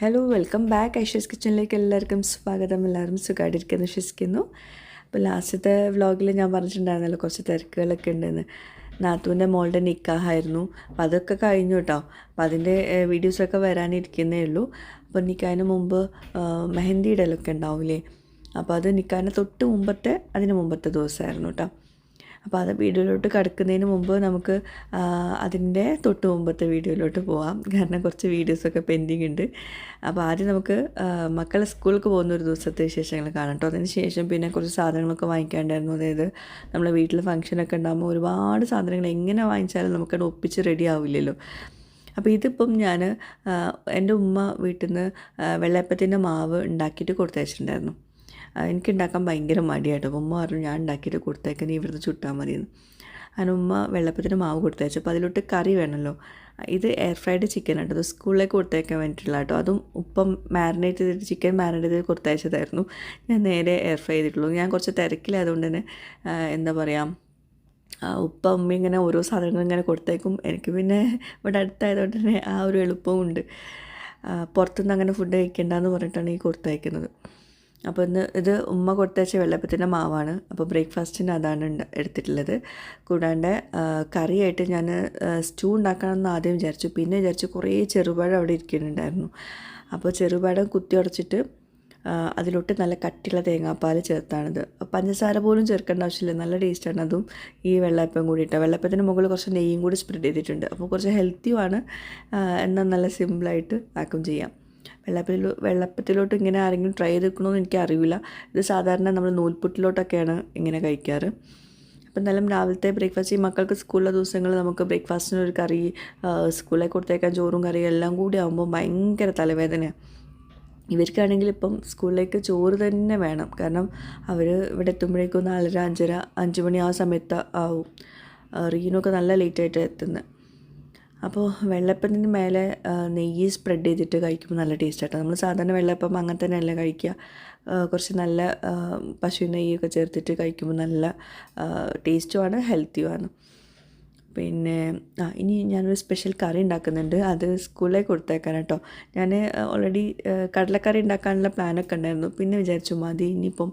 Hello welcome back Aisha's കിച്ചണിലേക്ക് എല്ലാവർക്കും സ്വാഗതം. എല്ലാവരും സുഖമായിട്ടിരിക്കുന്നു വിശ്വസിക്കുന്നു. അപ്പോൾ ലാസ്റ്റത്തെ വ്ളോഗിൽ ഞാൻ പറഞ്ഞിട്ടുണ്ടായിരുന്നല്ലോ കുറച്ച് തിരക്കുകളൊക്കെ ഉണ്ടെന്ന്. നാത്തൂന്റെ മോളുടെ നിക്കാഹായിരുന്നു. അപ്പോൾ അതൊക്കെ കഴിഞ്ഞു കേട്ടോ അപ്പോൾ അതിന്റെ വീഡിയോസൊക്കെ വരാനിരിക്കുന്നേ ഉള്ളൂ. അപ്പോൾ നിക്കാഹിന് മുമ്പ് മെഹന്തി ഇടലൊക്കെ ഉണ്ടാവില്ലേ? അപ്പോൾ അത് നിക്കാഹിന്റെ തൊട്ട് മുമ്പത്തെ അതിന് മുമ്പത്തെ ദിവസമായിരുന്നു കേട്ടോ അപ്പോൾ അത് വീഡിയോയിലോട്ട് കിടക്കുന്നതിന് മുമ്പ് നമുക്ക് അതിന്റെ തൊട്ട് മുമ്പത്തെ വീഡിയോയിലോട്ട് പോവാം. കാരണം കുറച്ച് വീഡിയോസൊക്കെ പെൻഡിങ് ഉണ്ട്. അപ്പോൾ ആദ്യം നമുക്ക് മക്കളെ സ്കൂളിലേക്ക് പോകുന്ന ഒരു ദിവസത്തെ വിശേഷങ്ങൾ കാണാം കേട്ടോ. അതിന് ശേഷം പിന്നെ കുറച്ച് സാധനങ്ങളൊക്കെ വാങ്ങിക്കാണ്ടായിരുന്നു. അതായത് നമ്മളെ വീട്ടിൽ ഫംഗ്ഷനൊക്കെ ഉണ്ടാകുമ്പോൾ ഒരുപാട് സാധനങ്ങൾ എങ്ങനെ വാങ്ങിച്ചാലും നമുക്കത് ഒപ്പിച്ച് റെഡി ആവില്ലല്ലോ. അപ്പോൾ ഇതിപ്പം ഞാൻ എന്റെ ഉമ്മ വീട്ടിൽ നിന്ന് വെള്ളയപ്പത്തിന്റെ മാവ് ഉണ്ടാക്കിയിട്ട് കൊടുത്തയച്ചിട്ടുണ്ടായിരുന്നു. എനിക്ക് ഉണ്ടാക്കാൻ ഭയങ്കര മടിയായിട്ട് ഉമ്മ പറഞ്ഞു ഞാൻ ഉണ്ടാക്കിയിട്ട് കൊടുത്തേക്കാൻ നീ ഇവിടുന്ന് ചുട്ടാൽ മതിയെന്ന്. അങ്ങനെ ഉമ്മ വെള്ളപ്പത്തിന് മാവ് കൊടുത്തയച്ചു. അപ്പോൾ അതിലോട്ട് കറി വേണമല്ലോ ഇത് എയർ ഫ്രൈഡ് ചിക്കൻ ആട്ടോ. അത് സ്കൂളിലേക്ക് കൊടുത്തേക്കാൻ വേണ്ടിയിട്ടുള്ള കേട്ടോ അതും ഉപ്പം മാരിനേറ്റ് ചെയ്തിട്ട് ചിക്കൻ മാരിനേറ്റ് ചെയ്ത് കൊടുത്തയച്ചതായിരുന്നു. ഞാൻ നേരെ എയർ ഫ്രൈ ചെയ്തിട്ടുള്ളൂ. ഞാൻ കുറച്ച് തിരക്കിലായതുകൊണ്ട് തന്നെ എന്താ പറയുക ഉപ്പ ഉമ്മ ഇങ്ങനെ ഓരോ സാധനങ്ങൾ ഇങ്ങനെ കൊടുത്തേക്കും. എനിക്ക് പിന്നെ ഇവിടെ അടുത്തായതുകൊണ്ട് തന്നെ ആ ഒരു എളുപ്പവും ഉണ്ട് പുറത്തുനിന്ന് അങ്ങനെ ഫുഡ് കഴിക്കേണ്ടെന്ന് പറഞ്ഞിട്ടാണ് ഈ കൊടുത്തയക്കുന്നത്. അപ്പോൾ ഇന്ന് ഇത് ഉമ്മ കൊടുത്തയച്ച വെള്ളപ്പത്തിന്റെ മാവാണ്. അപ്പോൾ ബ്രേക്ക്ഫാസ്റ്റിന് അതാണ് എടുത്തിട്ടുള്ളത്. കൂടാണ്ട് കറിയായിട്ട് ഞാൻ സ്റ്റൂ ഉണ്ടാക്കണമെന്ന് ആദ്യം വിചാരിച്ചു. പിന്നെ വിചാരിച്ചു കുറേ ചെറുപഴം അവിടെ ഇരിക്കുന്നുണ്ടായിരുന്നു. അപ്പോൾ ചെറുപഴം കുത്തി ഉടച്ചിട്ട് അതിലോട്ട് നല്ല കട്ടിയുള്ള തേങ്ങാപ്പാൽ ചേർത്താണിത്. പഞ്ചസാര പോലും ചേർക്കേണ്ട ആവശ്യമില്ല. നല്ല ടേസ്റ്റാണ്. അതും ഈ വെള്ളയപ്പം കൂടിയിട്ട്. വെള്ളയപ്പത്തിന് മുകളിൽ കുറച്ച് നെയ്യും കൂടി സ്പ്രെഡ് ചെയ്തിട്ടുണ്ട്. അപ്പോൾ കുറച്ച് ഹെൽത്തിയുമാണ്. എന്നാൽ നല്ല സിമ്പിളായിട്ട് പാക്കും ചെയ്യാം. വെള്ളപ്പത്തിൽ വെള്ളപ്പത്തിലോട്ട് ഇങ്ങനെ ആരെങ്കിലും ട്രൈ ചെയ്തിരിക്കണമെന്ന് എനിക്ക് അറിയില്ല ഇത് സാധാരണ നമ്മൾ നൂൽപുട്ടിലോട്ടൊക്കെയാണ് ഇങ്ങനെ കഴിക്കാറ്. അപ്പം എന്തായാലും രാവിലത്തെ ബ്രേക്ക്ഫാസ്റ്റ് ഈ മക്കൾക്ക് സ്കൂളിലെ ദിവസങ്ങൾ നമുക്ക് ബ്രേക്ക്ഫാസ്റ്റിന് ഒരു കറി സ്കൂളിൽ കൊടുത്തേക്കാൻ ചോറും കറിയും എല്ലാം കൂടി ആകുമ്പോൾ ഭയങ്കര തലവേദനയാണ് ഇവർക്കാണെങ്കിൽ ഇപ്പം സ്കൂളിലേക്ക് ചോറ് തന്നെ വേണം. കാരണം അവർ ഇവിടെ എത്തുമ്പോഴേക്കും നാലര അഞ്ചര അഞ്ച് മണി ആ സമയത്ത് ആവും. റീനൊക്കെ നല്ല ലേറ്റായിട്ട് എത്തുന്നത് അപ്പോൾ വെള്ളപ്പത്തിന് മേലെ നെയ്യ് സ്പ്രെഡ് ചെയ്തിട്ട് കഴിക്കുമ്പോൾ നല്ല ടേസ്റ്റ് നമ്മൾ സാധാരണ വെള്ളപ്പം അങ്ങനെ തന്നെയല്ല കഴിക്കുക. കുറച്ച് നല്ല പശു നെയ്യൊക്കെ ചേർത്തിട്ട് കഴിക്കുമ്പോൾ നല്ല ടേസ്റ്റുമാണ് ഹെൽത്തിയുമാണ് പിന്നെ ആ ഇനി ഞാനൊരു സ്പെഷ്യൽ കറി ഉണ്ടാക്കുന്നുണ്ട്. അത് സ്കൂളിലേക്ക് കൊടുത്തേക്കാൻ കേട്ടോ. ഞാൻ ഓൾറെഡി കടലക്കറി ഉണ്ടാക്കാനുള്ള പ്ലാനൊക്കെ ഉണ്ടായിരുന്നു. പിന്നെ വിചാരിച്ചു മതി ഇനിയിപ്പം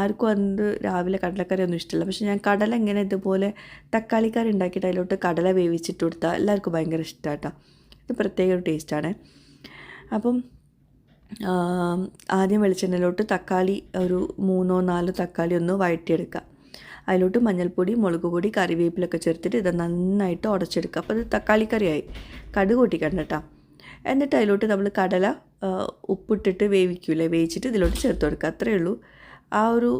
ആർക്കും അത് രാവിലെ കടലക്കറി ഒന്നും ഇഷ്ടമില്ല പക്ഷേ ഞാൻ കടല ഇങ്ങനെ ഇതുപോലെ തക്കാളിക്കറി ഉണ്ടാക്കിയിട്ട് അതിലോട്ട് കടല വേവിച്ചിട്ട് കൊടുത്താൽ എല്ലാവർക്കും ഭയങ്കര ഇഷ്ടമാട്ടോ ഇത് പ്രത്യേക ഒരു ടേസ്റ്റാണ് അപ്പം ആദ്യം വെളിച്ചെണ്ണയിലോട്ട് തക്കാളി ഒരു മൂന്നോ നാലോ തക്കാളി ഒന്ന് വഴറ്റിയെടുക്കുക അതിലോട്ട് മഞ്ഞൾപ്പൊടി മുളക് പൊടി കറിവേപ്പിലൊക്കെ ചേർത്തിട്ട് ഇത് നന്നായിട്ട് ഉടച്ചെടുക്കുക. അപ്പോൾ ഇത് തക്കാളി കറിയായി. കടുക് പൊട്ടിക്കണ്ട കേട്ടോ. എന്നിട്ട് അതിലോട്ട് നമ്മൾ കടല ഉപ്പിട്ടിട്ട് വേവിക്കൂലേ? വേവിച്ചിട്ട് ഇതിലോട്ട് ചേർത്ത് കൊടുക്കുക. അത്രയേ ഉള്ളൂ. ആ ഒരു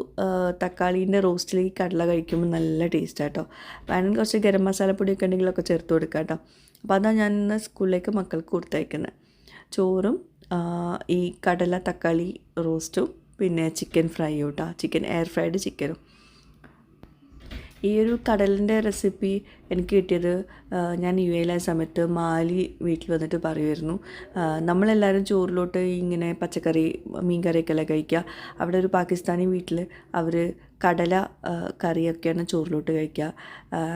തക്കാളീന്റെ റോസ്റ്റിലേക്ക് കടല കഴിക്കുമ്പോൾ നല്ല ടേസ്റ്റ് ആട്ടോ വേണമെങ്കിൽ കുറച്ച് ഗരം മസാലപ്പൊടിയൊക്കെ ഉണ്ടെങ്കിലൊക്കെ ചേർത്ത് കൊടുക്കുക കേട്ടോ. അപ്പോൾ അതാണ് ഞാൻ ഇന്ന് സ്കൂളിലേക്ക് മക്കൾക്ക് കൊടുത്തയക്കുന്നത്. ചോറും ഈ കടല തക്കാളി റോസ്റ്റും പിന്നെ ചിക്കൻ ഫ്രൈ കേട്ടോ. ചിക്കൻ എയർ ഫ്രൈഡ് ചിക്കനും. ഈ ഒരു കടലിന്റെ റെസിപ്പി എനിക്ക് കിട്ടിയത് ഞാൻ യു എയിലായ സമയത്ത് മാലി വീട്ടിൽ വന്നിട്ട് പറയുമായിരുന്നു നമ്മളെല്ലാവരും ചോറിലോട്ട് ഇങ്ങനെ പച്ചക്കറി മീൻ കറിയൊക്കെ അല്ലേ കഴിക്കുക. അവിടെ ഒരു പാകിസ്ഥാനി വീട്ടിൽ അവർ കടല കറിയൊക്കെയാണ് ചോറിലോട്ട് കഴിക്കുക.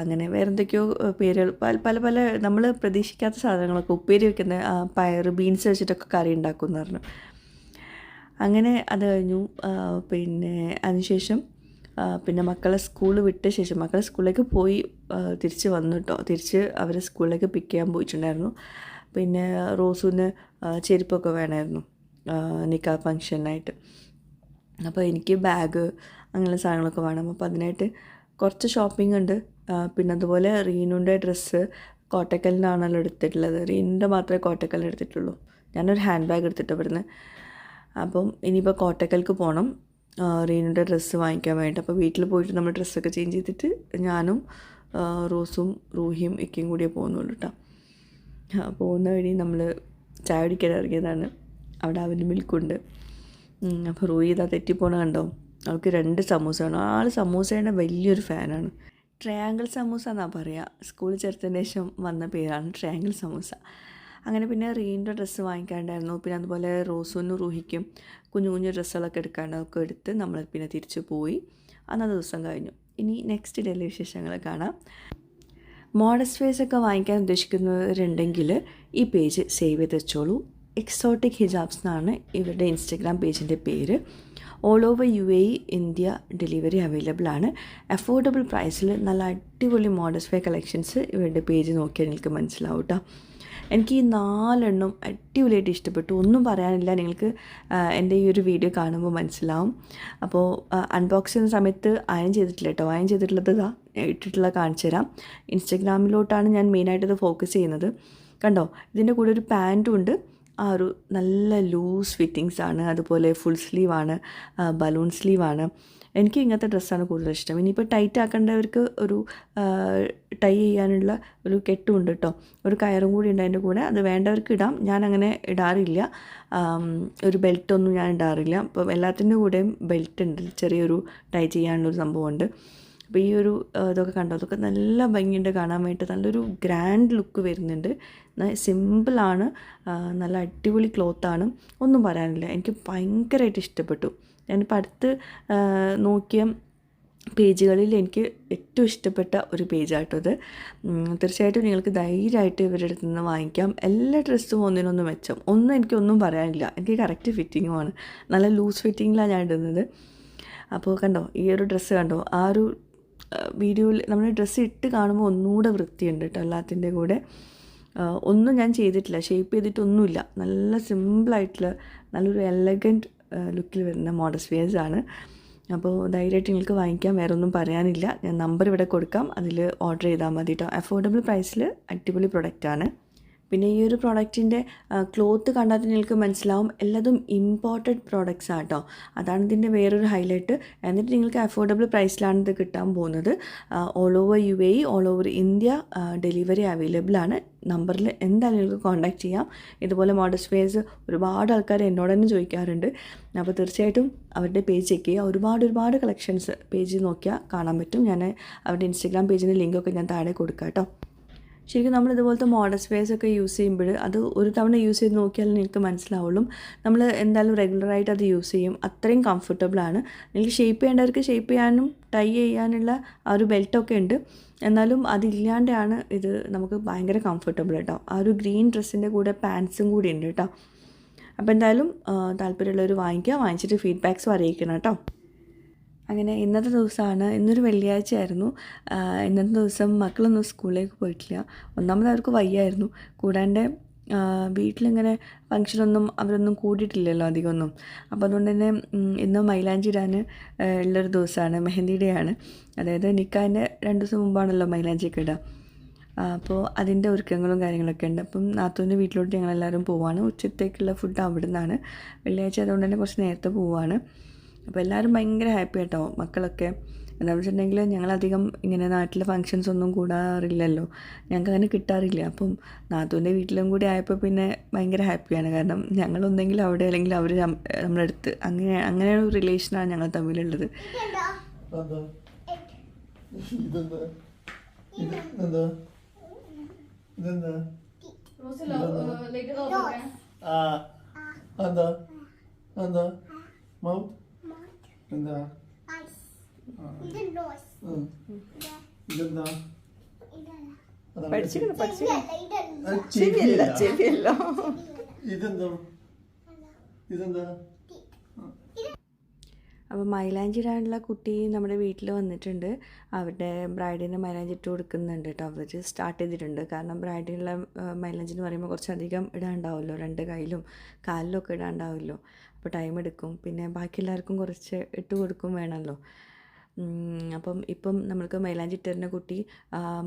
അങ്ങനെ വേറെ എന്തൊക്കെയോ പേരുകൾ പല പല പല നമ്മൾ പ്രതീക്ഷിക്കാത്ത സാധനങ്ങളൊക്കെ ഉപ്പേരി വെക്കുന്ന പയർ ബീൻസ് വെച്ചിട്ടൊക്കെ കറി ഉണ്ടാക്കുമെന്ന് പറഞ്ഞു. അങ്ങനെ അത് കഴിഞ്ഞു. പിന്നെ അതിനുശേഷം പിന്നെ മക്കളെ സ്കൂൾ വിട്ട ശേഷം മക്കളെ സ്കൂളിലേക്ക് പോയി തിരിച്ച് വന്നു തിരിച്ച് അവരെ സ്കൂളിലേക്ക് പിക്ക് ചെയ്യാൻ പോയിട്ടുണ്ടായിരുന്നു. പിന്നെ റോസൂന് ചെരുപ്പൊക്കെ വേണമായിരുന്നു നിക്കാ ഫങ്ഷനായിട്ട് അപ്പോൾ എനിക്ക് ബാഗ് അങ്ങനെയുള്ള സാധനങ്ങളൊക്കെ വേണം. അപ്പോൾ അതിനായിട്ട് കുറച്ച് ഷോപ്പിംഗ് ഉണ്ട്. പിന്നെ അതുപോലെ റീനുന്റെ ഡ്രസ്സ് കോട്ടക്കലിനാണല്ലോ എടുത്തിട്ടുള്ളത്. റീനിന്റെ മാത്രമേ കോട്ടക്കലിന് എടുത്തിട്ടുള്ളൂ. ഞാനൊരു ഹാൻഡ് ബാഗ് എടുത്തിട്ട് ഇവിടുന്ന്. അപ്പം ഇനിയിപ്പോൾ കോട്ടക്കൽക്ക് പോകണം റീനുന്റെ ഡ്രസ്സ് വാങ്ങിക്കാൻ വേണ്ടി അപ്പോൾ വീട്ടിൽ പോയിട്ട് നമ്മൾ ഡ്രസ്സൊക്കെ ചേഞ്ച് ചെയ്തിട്ട് ഞാനും റോസും റൂഹിയും ഇക്കയും കൂടിയേ പോകുന്നുള്ളൂ കേട്ടോ. പോകുന്ന വഴി നമ്മൾ ചായ കുടിക്കാൻ ഇറങ്ങിയതാണ്. അവിടെ അവന്റെ മിൽക്കുണ്ട്. അപ്പോൾ റൂഹി ഇതാ തെറ്റിപ്പോണ കണ്ടോ? അവൾക്ക് രണ്ട് സമൂസ വേണം. ആൾ സമൂസയുടെ വലിയൊരു ഫാനാണ്. ട്രയാങ്കിൾ സമൂസ എന്നാണ് പറയുക സ്കൂളിൽ ചേർത്തതിന് ശേഷം വന്ന പേരാണ് ട്രയാങ്കിൾ സമൂസ. അങ്ങനെ പിന്നെ റീന്റെ ഡ്രസ്സ് വാങ്ങിക്കാണ്ടായിരുന്നു. പിന്നെ അതുപോലെ റോസുവിനും റൂഹിക്കും കുഞ്ഞു കുഞ്ഞു ഡ്രസ്സുകളൊക്കെ എടുക്കാനൊക്കെ എടുത്ത് നമ്മൾ പിന്നെ തിരിച്ചു പോയി. അന്നത്തെ ദിവസം കഴിഞ്ഞു. ഇനി നെക്സ്റ്റ് ഡേയിലെ വിശേഷങ്ങൾ കാണാം. മോഡസ്റ്റ് ഫേസ് ഒക്കെ വാങ്ങിക്കാൻ ഉദ്ദേശിക്കുന്നവരുണ്ടെങ്കിൽ ഈ പേജ് സേവ് ചെയ്ത് വെച്ചോളൂ. എക്സോട്ടിക് ഹിജാബ്സ് എന്നാണ് ഇവരുടെ ഇൻസ്റ്റഗ്രാം പേജിന്റെ പേര്. All over U A India delivery available ആണ്. അഫോർഡബിൾ പ്രൈസിൽ നല്ല അടിപൊളി മോഡസ്റ്റ് കളക്ഷൻസ് ഇവരുടെ പേജ് നോക്കിയാൽ നിങ്ങൾക്ക് മനസ്സിലാവും കേട്ടോ എനിക്ക് ഈ നാലെണ്ണം അടിപൊളിയായിട്ട് ഇഷ്ടപ്പെട്ടു. ഒന്നും പറയാനില്ല. നിങ്ങൾക്ക് എന്റെ ഈ ഒരു വീഡിയോ കാണുമ്പോൾ മനസ്സിലാവും. അപ്പോൾ അൺബോക്സ് ചെയ്യുന്ന സമയത്ത് അയൺ ചെയ്തിട്ടില്ല കേട്ടോ. അയൺ ചെയ്തിട്ടുള്ളത് ഇട്ടിട്ടുള്ള കാണിച്ചു തരാം. ഇൻസ്റ്റഗ്രാമിലോട്ടാണ് ഞാൻ മെയിനായിട്ട് ഇത് ഫോക്കസ് ചെയ്യുന്നത്. കണ്ടോ? ഇതിന്റെ കൂടെ ഒരു പാന്റും ഉണ്ട്. ആ ഒരു നല്ല ലൂസ് ഫിറ്റിങ്സ് ആണ്. അതുപോലെ ഫുൾ സ്ലീവാണ് ബലൂൺ സ്ലീവാണ് എനിക്ക് ഇങ്ങനത്തെ ഡ്രസ്സാണ് കൂടുതൽ ഇഷ്ടം. ഇനിയിപ്പോൾ ടൈറ്റ് ആക്കേണ്ടവർക്ക് ഒരു ടൈ ചെയ്യാനുള്ള ഒരു കെട്ടും ഉണ്ട് കേട്ടോ ഒരു കയറും കൂടി ഉണ്ട് അതിന്റെ കൂടെ. അത് വേണ്ടവർക്ക് ഇടാം. ഞാൻ അങ്ങനെ ഇടാറില്ല ഒരു ബെൽറ്റൊന്നും ഞാൻ ഇടാറില്ല. അപ്പം എല്ലാത്തിന്റെ കൂടെയും ബെൽറ്റ് ഉണ്ട്. ചെറിയൊരു ടൈ ചെയ്യാനുള്ളൊരു സംഭവമുണ്ട്. അപ്പോൾ ഈ ഒരു ഇതൊക്കെ കണ്ടോ? അതൊക്കെ നല്ല ഭംഗിയുണ്ട് കാണാൻ വേണ്ടിയിട്ട്. നല്ലൊരു ഗ്രാൻഡ് ലുക്ക് വരുന്നുണ്ട്. സിമ്പിളാണ് നല്ല അടിപൊളി ക്ലോത്താണ് ഒന്നും പറയാനില്ല. എനിക്ക് ഭയങ്കരമായിട്ട് ഇഷ്ടപ്പെട്ടു. ഞാനിപ്പോൾ അടുത്ത് നോക്കിയ പേജുകളിൽ എനിക്ക് ഏറ്റവും ഇഷ്ടപ്പെട്ട ഒരു ഉം, തീർച്ചയായിട്ടും നിങ്ങൾക്ക് ധൈര്യമായിട്ട് ഇവരുടെ അടുത്ത് നിന്ന് വാങ്ങിക്കാം. എല്ലാ ഡ്രസ്സും ഒന്നിനൊന്ന് മെച്ചം. ഒന്നും എനിക്കൊന്നും പറയാനില്ല. എനിക്ക് കറക്റ്റ് ഫിറ്റിങ്ങുമാണ് നല്ല ലൂസ് ഫിറ്റിങ്ങിലാണ് ഞാൻ ഇടുന്നത്. അപ്പോൾ കണ്ടോ? ഈ ഒരു ഡ്രസ്സ് കണ്ടോ? ആ ഒരു വീഡിയോയിൽ നമ്മൾ ഡ്രസ്സ് ഇട്ട് കാണുമ്പോൾ ഒന്നുകൂടെ വൃത്തിയുണ്ട് കേട്ടോ എല്ലാത്തിന്റെ കൂടെ. ഒന്നും ഞാൻ ചെയ്തിട്ടില്ല. ഷേപ്പ് ചെയ്തിട്ടൊന്നുമില്ല. നല്ല സിമ്പിളായിട്ടുള്ള നല്ലൊരു എലഗന്റ് ലുക്കിൽ വരുന്ന മോഡസ് വെയേഴ്സ് ആണ്. അപ്പോൾ ധൈര്യമായിട്ട് നിങ്ങൾക്ക് വാങ്ങിക്കാൻ വേറെ ഒന്നും പറയാനില്ല. ഞാൻ നമ്പർ ഇവിടെ കൊടുക്കാം. അതിൽ ഓർഡർ ചെയ്താൽ മതി കേട്ടോ. അഫോർഡബിൾ പ്രൈസിൽ അടിപൊളി പ്രൊഡക്റ്റാണ് പിന്നെ ഈ ഒരു പ്രോഡക്റ്റിന്റെ ക്ലോത്ത് കണ്ടാൽ നിങ്ങൾക്ക് മനസ്സിലാവും എല്ലാതും ഇമ്പോർട്ടഡ് പ്രോഡക്റ്റ്സ് ആട്ടോ. അതാണ് ഇതിന്റെ വേറൊരു ഹൈലൈറ്റ് എന്നിട്ട് നിങ്ങൾക്ക് അഫോർഡബിൾ പ്രൈസിലാണ് ഇത് കിട്ടാൻ പോകുന്നത്. All over U A all over India delivery available ആണ്. നമ്പറിൽ എന്തായാലും നിങ്ങൾക്ക് കോൺടാക്ട് ചെയ്യാം. ഇതുപോലെ മോഡസ്റ്റ് വെയർസ് ഒരുപാട് ആൾക്കാർ എന്നോട് തന്നെ ചോദിക്കാറുണ്ട്. അപ്പോൾ തീർച്ചയായിട്ടും അവരുടെ പേജ് ചെക്ക് ചെയ്യുക. ഒരുപാട് ഒരുപാട് കളക്ഷൻസ് പേജ് നോക്കിയാൽ കാണാൻ പറ്റും. ഞാൻ അവരുടെ ഇൻസ്റ്റഗ്രാം പേജിന്റെ ലിങ്കൊക്കെ ഞാൻ താഴെ കൊടുക്കാം കേട്ടോ. ശരിക്കും നമ്മൾ ഇതുപോലത്തെ മോഡൽ സ്പേസ് ഒക്കെ യൂസ് ചെയ്യുമ്പോൾ അത് ഒരു തവണ യൂസ് ചെയ്ത് നോക്കിയാൽ നിങ്ങൾക്ക് മനസ്സിലാവുള്ളൂ. നമ്മൾ എന്തായാലും റെഗുലറായിട്ട് അത് യൂസ് ചെയ്യും. അത്രയും കംഫർട്ടബിളാണ് നിങ്ങൾക്ക് ഷേപ്പ് ചെയ്യേണ്ടവർക്ക് ഷേപ്പ് ചെയ്യാനും ടൈ ചെയ്യാനുള്ള ആ ഒരു ബെൽറ്റൊക്കെ ഉണ്ട്. എന്നാലും അതില്ലാണ്ടാണ് ഇത് നമുക്ക് ഭയങ്കര കംഫർട്ടബിൾ കേട്ടോ ആ ഒരു ഗ്രീൻ ഡ്രസ്സിന്റെ കൂടെ പാൻസും കൂടി ഉണ്ട് കേട്ടോ അപ്പോൾ എന്തായാലും താല്പര്യമുള്ളവർ വാങ്ങിക്കുക. വാങ്ങിച്ചിട്ട് ഫീഡ്ബാക്സും അറിയിക്കണം കേട്ടോ അങ്ങനെ ഇന്നത്തെ ദിവസമാണ് ഇന്നൊരു വെള്ളിയാഴ്ചയായിരുന്നു. ഇന്നത്തെ ദിവസം മക്കളൊന്നും സ്കൂളിലേക്ക് പോയിട്ടില്ല. ഒന്നാമത് അവർക്ക് വയ്യായിരുന്നു. കൂടാണ്ട് വീട്ടിലിങ്ങനെ ഫങ്ഷനൊന്നും അവരൊന്നും കൂടിയിട്ടില്ലല്ലോ അധികമൊന്നും. അപ്പോൾ അതുകൊണ്ട് തന്നെ ഇന്ന് മൈലാഞ്ചി ഇടാൻ ഉള്ളൊരു ദിവസമാണ് മെഹന്തി ഡേ ആണ്. അതായത് നിക്കാന്റെ രണ്ട് ദിവസം മുമ്പാണല്ലോ മൈലാഞ്ചിയൊക്കെ ഇടുക അപ്പോൾ അതിന്റെ ഒരുക്കങ്ങളും കാര്യങ്ങളൊക്കെ ഉണ്ട്. അപ്പം നാത്തൂന്റെ വീട്ടിലോട്ട് ഞങ്ങളെല്ലാവരും പോവാണ്. ഉച്ചത്തേക്കുള്ള ഫുഡ് അവിടെ നിന്നാണ് വെള്ളിയാഴ്ച അതുകൊണ്ട് തന്നെ കുറച്ച് നേരത്തെ പോവാണ്. അപ്പോൾ എല്ലാവരും ഭയങ്കര ഹാപ്പി ആട്ടോ. മക്കളൊക്കെ. എന്താണെന്ന് വെച്ചിട്ടുണ്ടെങ്കിൽ ഞങ്ങളധികം ഇങ്ങനെ നാട്ടിൽ ഫങ്ഷൻസ് ഒന്നും കൂടാറില്ലല്ലോ. ഞങ്ങൾക്ക് അങ്ങനെ കിട്ടാറില്ല. അപ്പം നാത്തൂന്റെ വീട്ടിലും കൂടി ആയപ്പോൾ പിന്നെ ഭയങ്കര ഹാപ്പിയാണ് കാരണം ഞങ്ങളൊന്നെങ്കിലും അവിടെ അല്ലെങ്കിൽ അവർ നമ്മുടെ അടുത്ത്. അങ്ങനെ അങ്ങനെ ഒരു റിലേഷനാണ് ഞങ്ങൾ തമ്മിലുള്ളത്. എന്താ എന്താ മൗത്ത്? എന്താ. ഇതെന്താ? ചെവിയല്ല. ചെവിയല്ല ഇതെന്താ? ഇതെന്താ? അപ്പോൾ മൈലാഞ്ചി ഇടാനുള്ള കുട്ടി നമ്മുടെ വീട്ടിൽ വന്നിട്ടുണ്ട്. അവരുടെ ബ്രൈഡിന് മൈലാഞ്ചി ഇട്ട് കൊടുക്കുന്നുണ്ട് കേട്ടോ അവർ സ്റ്റാർട്ട് ചെയ്തിട്ടുണ്ട്. കാരണം ബ്രൈഡിനുള്ള മൈലാഞ്ചി എന്ന് പറയുമ്പോൾ കുറച്ചധികം ഇടാണ്ടാവുമല്ലോ രണ്ട് കയ്യിലും കാലിലും ഒക്കെ ഇടാണ്ടാവുമല്ലോ അപ്പോൾ ടൈം എടുക്കും പിന്നെ ബാക്കി എല്ലാവർക്കും കുറച്ച് ഇട്ട് കൊടുക്കും വേണമല്ലോ. അപ്പം ഇപ്പം നമ്മൾക്ക് മൈലാഞ്ചി ഇട്ടുതരുന്ന കുട്ടി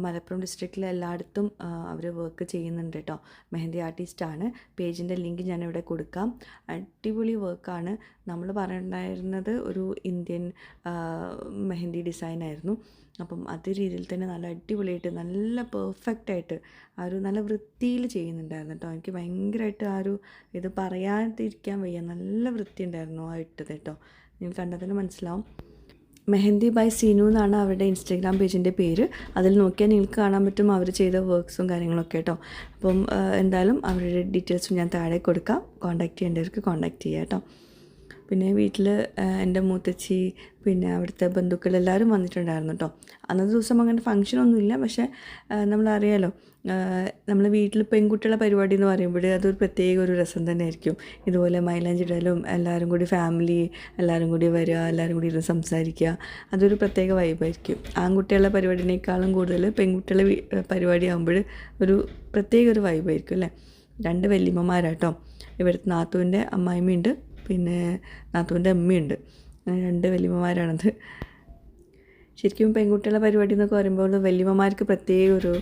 മലപ്പുറം ഡിസ്ട്രിക്റ്റിലെ എല്ലായിടത്തും അവർ വർക്ക് ചെയ്യുന്നുണ്ട് കേട്ടോ മെഹന്തി ആർട്ടിസ്റ്റാണ് പേജിന്റെ ലിങ്ക് ഞാനിവിടെ കൊടുക്കാം. അടിപൊളി വർക്കാണ് നമ്മൾ പറഞ്ഞിട്ടുണ്ടായിരുന്നത് ഒരു ഇന്ത്യൻ മെഹന്തി ഡിസൈൻ ആയിരുന്നു. അപ്പം അതേ രീതിയിൽ തന്നെ നല്ല അടിപൊളിയായിട്ട് നല്ല പെർഫെക്റ്റ് ആയിട്ട് ആ ഒരു നല്ല വൃത്തിയിൽ ചെയ്യുന്നുണ്ടായിരുന്നു കേട്ടോ എനിക്ക് ഭയങ്കരമായിട്ട് ആ ഒരു ഇത് പറയാതിരിക്കാൻ വയ്യ. നല്ല വൃത്തി ഉണ്ടായിരുന്നു ആ ഇട്ടത് കേട്ടോ നിങ്ങൾ കണ്ടതിന് മനസ്സിലാവും. മെഹന്തി ബൈ സീനു എന്നാണ് അവരുടെ ഇൻസ്റ്റാഗ്രാം പേജിന്റെ പേര്. അതിൽ നോക്കിയാൽ നിങ്ങൾക്ക് കാണാൻ പറ്റും അവർ ചെയ്ത വർക്ക്സും കാര്യങ്ങളൊക്കെ കേട്ടോ. അപ്പം എന്തായാലും അവരുടെ ഡീറ്റെയിൽസും ഞാൻ താഴെ കൊടുക്കാം. കോൺടാക്ട് ചെയ്യേണ്ടവർക്ക് കോൺടാക്ട് ചെയ്യാം കേട്ടോ. പിന്നെ വീട്ടിൽ എന്റെ മൂത്തച്ചി പിന്നെ അവിടുത്തെ ബന്ധുക്കൾ എല്ലാവരും വന്നിട്ടുണ്ടായിരുന്നു കേട്ടോ അന്നത്തെ ദിവസം അങ്ങനെ ഫങ്ഷനൊന്നുമില്ല പക്ഷേ നമ്മളറിയാലോ നമ്മൾ വീട്ടിൽ പെൺകുട്ടികളെ പരിപാടി എന്ന് പറയുമ്പോൾ അതൊരു പ്രത്യേക ഒരു രസം തന്നെ ആയിരിക്കും. ഇതുപോലെ മൈലാഞ്ചി ഇടലും എല്ലാവരും കൂടി ഫാമിലി എല്ലാവരും കൂടി വരിക എല്ലാവരും കൂടി ഇരുന്ന് സംസാരിക്കുക അതൊരു പ്രത്യേക വൈബായിരിക്കും ആൺകുട്ടികളുടെ പരിപാടിനേക്കാളും കൂടുതൽ പെൺകുട്ടികളെ പരിപാടി ആകുമ്പോൾ ഒരു പ്രത്യേക ഒരു വൈബായിരിക്കും അല്ലേ? രണ്ട് വല്യമ്മമാരാട്ടോ ഇവിടുത്തെ നാത്തുവിന്റെ അമ്മായിമ്മയുണ്ട്. പിന്നെ നാത്തുവിന്റെ അമ്മയുണ്ട്. അങ്ങനെ രണ്ട് വല്യമ്മമാരാണത്. ശരിക്കും പെൺകുട്ടികളുടെ പരിപാടി എന്നൊക്കെ പറയുമ്പോൾ വല്യമ്മമാർക്ക് പ്രത്യേക ഒരു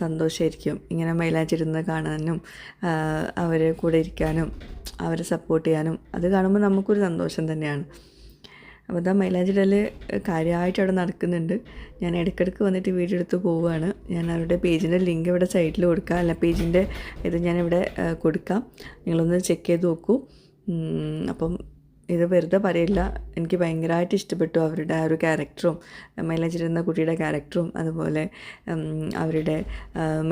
സന്തോഷമായിരിക്കും ഇങ്ങനെ മൈലാഞ്ചിരുന്ന് കാണാനും അവരെ കൂടെ ഇരിക്കാനും അവരെ സപ്പോർട്ട് ചെയ്യാനും. അത് കാണുമ്പോൾ നമുക്കൊരു സന്തോഷം തന്നെയാണ്. അപ്പോൾ ഇതാ മൈലാഞ്ചിടൽ കാര്യമായിട്ട് അവിടെ നടക്കുന്നുണ്ട്. ഞാൻ ഇടയ്ക്കിടയ്ക്ക് വന്നിട്ട് വീഡിയോ എടുത്ത് പോവുകയാണ്. ഞാൻ അവരുടെ പേജിന്റെ ലിങ്ക് ഇവിടെ സൈഡിൽ കൊടുക്കാം. അല്ല പേജിന്റെ ഇത് ഞാനിവിടെ കൊടുക്കാം. നിങ്ങളൊന്ന് ചെക്ക് ചെയ്ത് നോക്കൂ. അപ്പം ഇത് വെറുതെ പറയില്ല. എനിക്ക് ഭയങ്കരമായിട്ട് ഇഷ്ടപ്പെട്ടു അവരുടെ ആ ഒരു ക്യാരക്ടറും മൈലാഞ്ചിടുന്ന കുട്ടിയുടെ ക്യാരക്ടറും അതുപോലെ അവരുടെ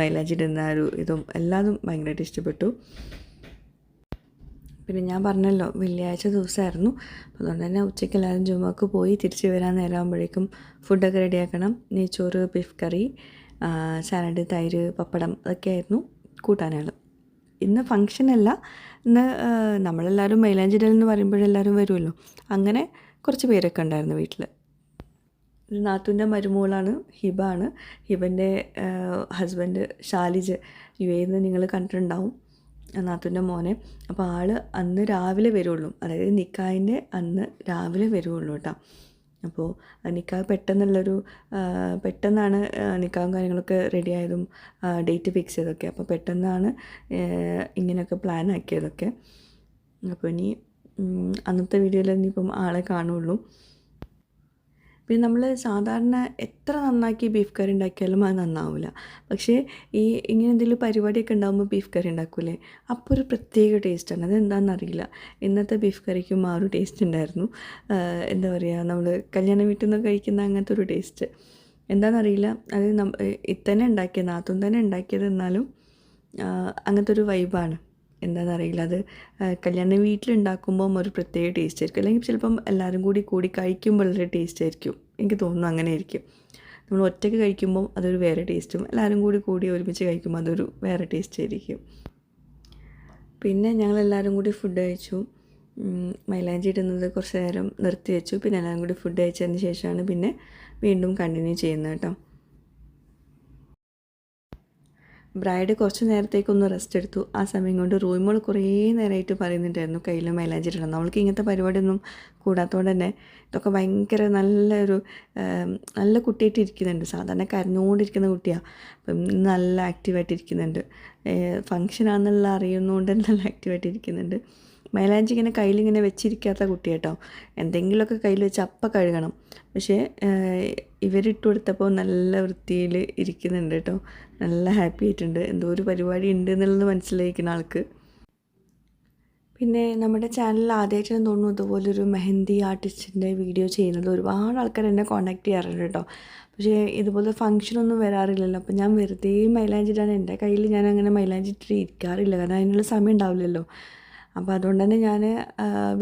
മൈലാഞ്ചിടുന്ന ഒരു ഇതും എല്ലാതും ഭയങ്കരമായിട്ട് ഇഷ്ടപ്പെട്ടു. പിന്നെ ഞാൻ പറഞ്ഞല്ലോ വെള്ളിയാഴ്ച ദിവസമായിരുന്നു. അതുകൊണ്ട് തന്നെ ഉച്ചയ്ക്ക് എല്ലാവരും ജുമാക്ക് പോയി തിരിച്ച് വരാൻ നേരമാകുമ്പോഴേക്കും ഫുഡൊക്കെ റെഡിയാക്കണം നെയ്ച്ചോറ് ബീഫ് കറി സാലഡ് തൈര് പപ്പടം അതൊക്കെ ആയിരുന്നു കൂട്ടാനുകൾ ഇന്ന് ഫങ്ഷനല്ല ഇന്ന് നമ്മളെല്ലാവരും മൈലാഞ്ചിടൽ എന്ന് പറയുമ്പോഴെല്ലാവരും വരുമല്ലോ. അങ്ങനെ കുറച്ച് പേരൊക്കെ ഉണ്ടായിരുന്നു വീട്ടിൽ നാത്തൂന്റെ മരുമോളാണ് ഹിബ ആണ് ഹിബന്റെ ഹസ്ബൻഡ് ഷാലിജ് യു എയിൽ നിങ്ങൾ കണ്ടിട്ടുണ്ടാവും നാത്തൂന്റെ മോനെ. അപ്പോൾ ആൾ അന്ന് രാവിലെ വരുള്ളൂ. അതായത് നിക്കായിന്റെ അന്ന് രാവിലെ വരുള്ളൂ കേട്ടോ. അപ്പോൾ നിക്കാഹ് പെട്ടെന്നുള്ളൊരു പെട്ടെന്നാണ് നിക്കാഹും കാര്യങ്ങളൊക്കെ റെഡി ആയതും ഡേറ്റ് ഫിക്സ് ചെയ്തൊക്കെ അപ്പോൾ പെട്ടെന്നാണ് ഇങ്ങനെയൊക്കെ പ്ലാൻ ആക്കിയതൊക്കെ. അപ്പോൾ ഇനി അന്നത്തെ വീഡിയോയിൽ ഇനിയിപ്പം ആളെ കാണുള്ളൂ. പിന്നെ നമ്മൾ സാധാരണ എത്ര നന്നാക്കി ബീഫ് കറി ഉണ്ടാക്കിയാലും അത് നന്നാവില്ല പക്ഷേ ഈ ഇങ്ങനെ എന്തെങ്കിലും പരിപാടിയൊക്കെ ഉണ്ടാകുമ്പോൾ ബീഫ് കറി ഉണ്ടാക്കൂലേ? അപ്പോൾ ഒരു പ്രത്യേക ടേസ്റ്റാണ് അതെന്താണെന്ന് അറിയില്ല. ഇന്നത്തെ ബീഫ് കറിക്കും ആ ഒരു ടേസ്റ്റ് ഉണ്ടായിരുന്നു. എന്താ പറയുക നമ്മൾ കല്യാണ വീട്ടിൽ നിന്ന് കഴിക്കുന്ന അങ്ങനത്തെ ഒരു ടേസ്റ്റ് എന്താണെന്നറിയില്ല അത് നം ഇത്തന്നെ ഉണ്ടാക്കിയത് നാത്തും തന്നെ ഉണ്ടാക്കിയത് എന്നാലും അങ്ങനത്തെ ഒരു വൈബാണ് എന്താണെന്നറിയില്ല അത് കല്യാണ വീട്ടിലുണ്ടാക്കുമ്പം ഒരു പ്രത്യേക ടേസ്റ്റ് ആയിരിക്കും അല്ലെങ്കിൽ ചിലപ്പം എല്ലാവരും കൂടി കൂടി കഴിക്കുമ്പോഴുള്ളൊരു ടേസ്റ്റ് ആയിരിക്കും എനിക്ക് തോന്നുന്നു അങ്ങനെ ആയിരിക്കും നമ്മൾ ഒറ്റയ്ക്ക് കഴിക്കുമ്പം അതൊരു വേറെ ടേസ്റ്റും എല്ലാവരും കൂടി കൂടി ഒരുമിച്ച് കഴിക്കുമ്പോൾ അതൊരു വേറെ ടേസ്റ്റ് ആയിരിക്കും പിന്നെ ഞങ്ങളെല്ലാവരും കൂടി ഫുഡ് കഴിച്ചു. മൈലാഞ്ചി ഇടുന്നത് കുറച്ച് നേരം നിർത്തി വെച്ചു പിന്നെ എല്ലാവരും കൂടി ഫുഡ് കഴിച്ചതിന് ശേഷമാണ് പിന്നെ വീണ്ടും കണ്ടിന്യൂ ചെയ്യുന്നത് കേട്ടോ. ബ്രൈഡ് കുറച്ച് നേരത്തേക്കൊന്ന് റെസ്റ്റ് എടുത്തു. ആ സമയം കൊണ്ട് റൂമോൾ കുറേ നേരമായിട്ട് പറയുന്നുണ്ടായിരുന്നു. കയ്യിൽ മൈലാഞ്ചി ഇടണം നമ്മൾക്ക് ഇങ്ങനത്തെ പരിപാടിയൊന്നും കൂടാത്തതുകൊണ്ട് തന്നെ ഇതൊക്കെ ഭയങ്കര നല്ലൊരു നല്ല കുട്ടിയായിട്ട് ഇരിക്കുന്നുണ്ട്. സാധാരണ കരഞ്ഞുകൊണ്ടിരിക്കുന്ന കുട്ടിയാണ് അപ്പം നല്ല ആക്റ്റീവായിട്ട് ഇരിക്കുന്നുണ്ട്. ഫങ്ഷനാണെന്നുള്ള അറിയുന്നതുകൊണ്ട് നല്ല ആക്റ്റീവായിട്ട് ഇരിക്കുന്നുണ്ട്. മൈലാഞ്ചി ഇങ്ങനെ കയ്യിലിങ്ങനെ വെച്ചിരിക്കാത്ത കുട്ടി കേട്ടോ. എന്തെങ്കിലുമൊക്കെ കയ്യിൽ വെച്ച് അപ്പം കഴുകണം. പക്ഷേ ഇവരിട്ട് കൊടുത്തപ്പോൾ നല്ല വൃത്തിയിൽ ഇരിക്കുന്നുണ്ട് കേട്ടോ. നല്ല ഹാപ്പി ആയിട്ടുണ്ട്. എന്തോ ഒരു പരിപാടി ഉണ്ട് എന്നുള്ളത് മനസ്സിലായിരിക്കുന്ന ആൾക്ക്. പിന്നെ നമ്മുടെ ചാനലിൽ ആദ്യമായിട്ടാണ് തോന്നുന്നു ഇതുപോലൊരു മെഹന്തി ആർട്ടിസ്റ്റിന്റെ വീഡിയോ ചെയ്യുന്നത്. ഒരുപാട് ആൾക്കാർ എന്നെ കോൺടാക്ട് ചെയ്യാറുണ്ട് കേട്ടോ. പക്ഷേ ഇതുപോലെ ഫംഗ്ഷനൊന്നും വരാറില്ലല്ലോ. അപ്പോൾ ഞാൻ വെറുതെ മൈലാഞ്ചിട്ടാണ് എന്റെ കയ്യിൽ ഞാൻ അങ്ങനെ മൈലാഞ്ചി ഇട്ടിട്ട് ഇരിക്കാറില്ല. കാരണം അതിനുള്ള സമയം ഉണ്ടാവില്ലല്ലോ. അപ്പോൾ അതുകൊണ്ട് തന്നെ ഞാൻ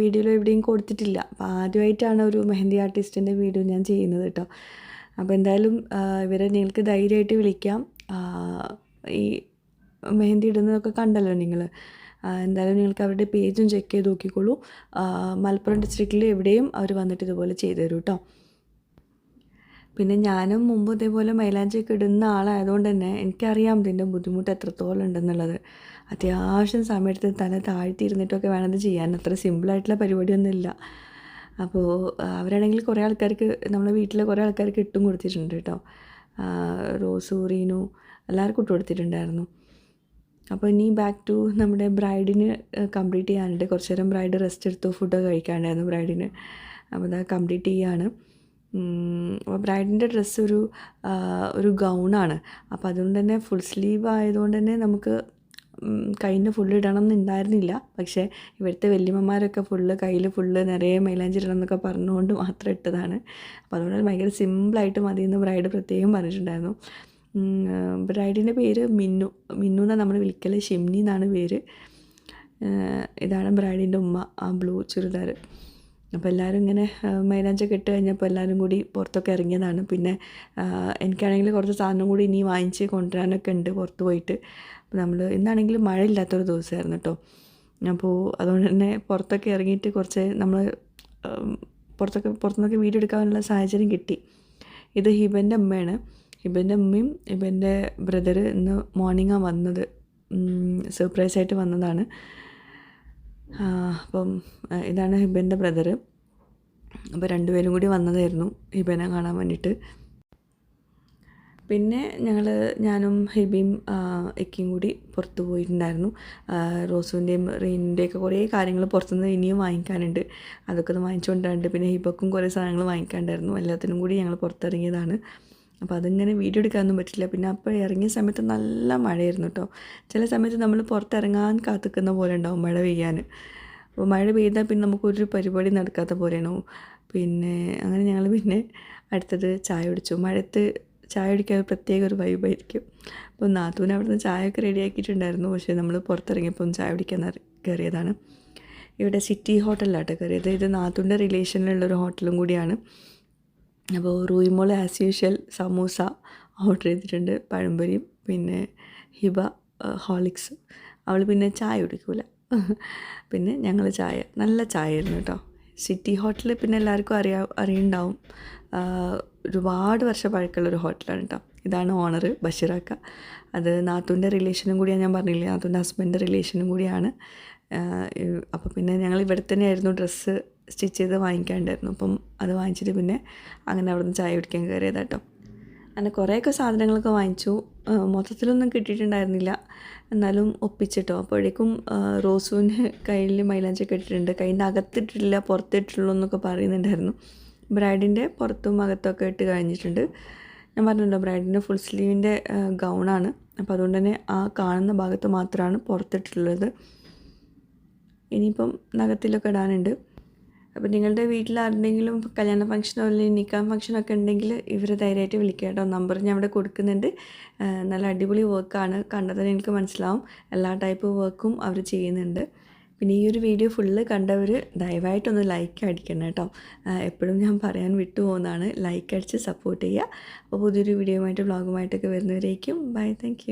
വീഡിയോയിൽ എവിടെയും കൊടുത്തിട്ടില്ല. അപ്പോൾ ആദ്യമായിട്ടാണ് ഒരു മെഹന്തി ആർട്ടിസ്റ്റിന്റെ വീഡിയോ ഞാൻ ചെയ്യുന്നത് കേട്ടോ. അപ്പോൾ എന്തായാലും ഇവരെ നിങ്ങൾക്ക് ധൈര്യമായിട്ട് വിളിക്കാം. ഈ മെഹന്തി ഇടുന്നതൊക്കെ കണ്ടല്ലോ നിങ്ങൾ എന്തായാലും നിങ്ങൾക്ക് അവരുടെ പേജും ചെക്ക് ചെയ്ത് നോക്കിക്കോളൂ. മലപ്പുറം ഡിസ്ട്രിക്റ്റിൽ എവിടെയും അവർ വന്നിട്ട് ഇതുപോലെ ചെയ്തു തരും കേട്ടോ. പിന്നെ ഞാനും മുമ്പ് ഇതേപോലെ മൈലാഞ്ചിയൊക്കെ ഇടുന്ന ആളായതുകൊണ്ട് തന്നെ എനിക്കറിയാം ഇതിന്റെ ബുദ്ധിമുട്ട് എത്രത്തോളം ഉണ്ടെന്നുള്ളത്. അത്യാവശ്യം സമയത്ത് തല താഴ്ത്തിയിരുന്നിട്ടൊക്കെ വേണം ഇത് ചെയ്യാൻ. അത്ര സിമ്പിളായിട്ടുള്ള പരിപാടിയൊന്നുമില്ല അപ്പോൾ അവരാണെങ്കിൽ കുറേ ആൾക്കാർക്ക് നമ്മളെ വീട്ടിലെ കുറേ ആൾക്കാർക്ക് ഇട്ടും കൊടുത്തിട്ടുണ്ട് കേട്ടോ. റോസു റീനു എല്ലാവർക്കും ഇട്ട് കൊടുത്തിട്ടുണ്ടായിരുന്നു. അപ്പോൾ ഇനി ബാക്ക് ടു നമ്മുടെ ബ്രൈഡിന് കംപ്ലീറ്റ് ചെയ്യാനുണ്ട്. കുറച്ച് നേരം ബ്രൈഡ് റെസ്റ്റ് എടുത്തു ഫുഡൊക്കെ കഴിക്കാണ്ടായിരുന്നു ബ്രൈഡിന്. അപ്പോൾ അത് കംപ്ലീറ്റ് ചെയ്യാണ്. ബ്രൈഡിന്റെ ഡ്രസ്സ് ഒരു ഒരു ഗൗണാണ്. അപ്പോൾ അതുകൊണ്ട് തന്നെ ഫുൾ സ്ലീവ് ആയതുകൊണ്ട് തന്നെ നമുക്ക് കയ്യിന്റെ ഫുള്ള് ഇടണം എന്നുണ്ടായിരുന്നില്ല പക്ഷേ ഇവിടുത്തെ വല്യമ്മമാരൊക്കെ ഫുള്ള് കയ്യിൽ ഫുള്ള് നിറയെ മൈലാഞ്ചി ഇടണം എന്നൊക്കെ പറഞ്ഞുകൊണ്ട് മാത്രം ഇട്ടതാണ്. അപ്പോൾ അതുകൊണ്ട് ഭയങ്കര സിമ്പിളായിട്ട് മതി എന്ന് ബ്രൈഡ് പ്രത്യേകം പറഞ്ഞിട്ടുണ്ടായിരുന്നു. ബ്രൈഡിന്റെ പേര് മിന്നു മിന്നു എന്നാണ് നമ്മൾ വിളിക്കൽ ഷിംനി എന്നാണ് പേര്. ഇതാണ് ബ്രൈഡിന്റെ ഉമ്മ ആ ബ്ലൂ ചുരിദാർ. അപ്പോൾ എല്ലാവരും ഇങ്ങനെ മൈലാഞ്ചൊക്കെ ഇട്ട് കഴിഞ്ഞപ്പോൾ എല്ലാവരും കൂടി പുറത്തൊക്കെ ഇറങ്ങിയതാണ്. പിന്നെ എനിക്കാണെങ്കിൽ കുറച്ച് സാധനം കൂടി ഇനി വാങ്ങിച്ച് കൊണ്ടുവരാനൊക്കെ ഉണ്ട് പുറത്ത് പോയിട്ട്. അപ്പോൾ നമ്മൾ ഇന്നാണെങ്കിൽ മഴ ഇല്ലാത്തൊരു ദിവസമായിരുന്നു കേട്ടോ. അപ്പോൾ അതുകൊണ്ട് തന്നെ പുറത്തൊക്കെ ഇറങ്ങിയിട്ട് കുറച്ച് നമ്മൾ പുറത്തൊക്കെ പുറത്തുനിന്നൊക്കെ വീഡിയോ എടുക്കാനുള്ള സാഹചര്യം കിട്ടി. ഇത് ഹിബന്റെ അമ്മയാണ്. ഹിബന്റെ അമ്മയും ഹിബന്റെ ബ്രദർ ഇന്ന് മോർണിംഗാണ് വന്നത്. സർപ്രൈസായിട്ട് വന്നതാണ്. അപ്പം ഇതാണ് ഹിബന്റെ ബ്രദർ അപ്പോൾ രണ്ടുപേരും കൂടി വന്നതായിരുന്നു ഹിബനെ കാണാൻ വേണ്ടിയിട്ട് പിന്നെ ഞങ്ങൾ ഞാനും ഹിബിയും എക്കിയും കൂടി പുറത്തു പോയിട്ടുണ്ടായിരുന്നു. റോസുവിന്റെയും റീനിന്റെയൊക്കെ കുറേ കാര്യങ്ങൾ പുറത്തുനിന്ന് ഇനിയും വാങ്ങിക്കാനുണ്ട്. അതൊക്കെ ഒന്ന് വാങ്ങിച്ചുകൊണ്ടാണ്ട് പിന്നെ ഹിബക്കും കുറേ സാധനങ്ങൾ വാങ്ങിക്കാണ്ടായിരുന്നു എല്ലാത്തിനും കൂടി ഞങ്ങൾ പുറത്തിറങ്ങിയതാണ്. അപ്പോൾ അതിങ്ങനെ വീഡിയോ എടുക്കാനൊന്നും പറ്റില്ല. പിന്നെ അപ്പോൾ ഇറങ്ങിയ സമയത്ത് നല്ല മഴയായിരുന്നു കേട്ടോ. ചില സമയത്ത് നമ്മൾ പുറത്തിറങ്ങാൻ കാത്തുക്കുന്ന പോലെ ഉണ്ടാവും മഴ പെയ്യാൻ. അപ്പോൾ മഴ പെയ്താൽ പിന്നെ നമുക്കൊരു പരിപാടി നടക്കാത്ത പോലെയാണ്? പിന്നെ അങ്ങനെ ഞങ്ങൾ പിന്നെ അടുത്തത് ചായ കുടിച്ചു. മഴയത്ത് ചായ കുടിക്കാൻ പ്രത്യേക ഒരു വൈബായിരിക്കും അപ്പോൾ നാത്തൂന് അവിടുന്ന് ചായയൊക്കെ റെഡിയാക്കിയിട്ടുണ്ടായിരുന്നു പക്ഷേ നമ്മൾ പുറത്തിറങ്ങിയപ്പോൾ ചായ കുടിക്കാൻ കയറിയതാണ്. ഇവിടെ സിറ്റി ഹോട്ടലിലാട്ടോ കയറിയത്. ഇത് നാത്തൂന്റെ റിലേഷനിലുള്ളൊരു ഹോട്ടലും കൂടിയാണ്. അപ്പോൾ Ruimol as usual samosa order ചെയ്തിട്ടുണ്ട് പഴംപൊരിയും പിന്നെ ഹിബ ഹോളിക്സ്. അവൾ പിന്നെ ചായ കുടിക്കൂല. പിന്നെ ഞങ്ങൾ ചായ നല്ല ചായ ആയിരുന്നു കേട്ടോ. സിറ്റി ഹോട്ടൽ പിന്നെ എല്ലാവർക്കും അറിയാ അറിയുണ്ടാവും. ഒരുപാട് വർഷം പഴക്കമുള്ളൊരു ഹോട്ടലാണ് കേട്ടോ. ഇതാണ് ഓണർ ബഷീറാക്ക. അത് നാത്തൂന്റെ റിലേഷനും കൂടിയാണ് ഞാൻ പറഞ്ഞില്ലേ? നാത്തൂന്റെ ഹസ്ബൻഡിന്റെ റിലേഷനും കൂടിയാണ്. അപ്പോൾ പിന്നെ ഞങ്ങൾ ഇവിടെ തന്നെയായിരുന്നു ഡ്രസ്സ് സ്റ്റിച്ച് ചെയ്ത് വാങ്ങിക്കാണ്ടായിരുന്നു. അപ്പം അത് വാങ്ങിച്ചിട്ട് പിന്നെ അങ്ങനെ അവിടെ നിന്ന് ചായ കുടിക്കാൻ കയറിയതാട്ടോ. അങ്ങനെ കുറേയൊക്കെ സാധനങ്ങളൊക്കെ വാങ്ങിച്ചു. മൊത്തത്തിലൊന്നും കിട്ടിയിട്ടുണ്ടായിരുന്നില്ല. എന്നാലും ഒപ്പിച്ചിട്ടോ. അപ്പോഴേക്കും റോസുവിന് കയ്യിൽ മൈലാഞ്ചി ഇട്ടിട്ടുണ്ട്. കയ്യിന്റെ അകത്തിട്ടിട്ടില്ല പുറത്തിട്ടുള്ളൂ എന്നൊക്കെ പറയുന്നുണ്ടായിരുന്നു. ബ്രൈഡിന്റെ പുറത്തും അകത്തൊക്കെ ഇട്ട് കഴിഞ്ഞിട്ടുണ്ട്. ഞാൻ പറഞ്ഞല്ലോ ബ്രൈഡിന്റെ ഫുൾ സ്ലീവിന്റെ ഗൗണാണ് അപ്പോൾ അതുകൊണ്ട് തന്നെ ആ കാണുന്ന ഭാഗത്ത് മാത്രമാണ് പുറത്തിട്ടുള്ളത്. ഇനിയിപ്പം നഖത്തിലൊക്കെ ഇടാനുണ്ട്. അപ്പോൾ നിങ്ങളുടെ വീട്ടിൽ ആരുടെങ്കിലും കല്യാണ ഫംഗ്ഷനോ അല്ലെങ്കിൽ നിക്കാൻ ഫംഗ്ഷനോ ഒക്കെ ഉണ്ടെങ്കിൽ ഇവർ ധൈര്യമായിട്ട് വിളിക്കുക കേട്ടോ. നമ്പർ ഞാൻ ഇവിടെ കൊടുക്കുന്നുണ്ട്. നല്ല അടിപൊളി വർക്കാണ് കണ്ടതിന് എനിക്ക് മനസ്സിലാവും. എല്ലാ ടൈപ്പ് വർക്കും അവർ ചെയ്യുന്നുണ്ട്. പിന്നെ ഈ ഒരു വീഡിയോ ഫുള്ള് കണ്ടവർ ദയവായിട്ടൊന്ന് ലൈക്ക് അടിക്കണം കേട്ടോ. എപ്പോഴും ഞാൻ പറയാൻ വിട്ടു പോകുന്നതാണ് ലൈക്ക് അടിച്ച് സപ്പോർട്ട് ചെയ്യുക. അപ്പോൾ പുതിയൊരു വീഡിയോയുമായിട്ട് വ്ളോഗുമായിട്ടൊക്കെ വരുന്നവരേക്കും ബൈ താങ്ക്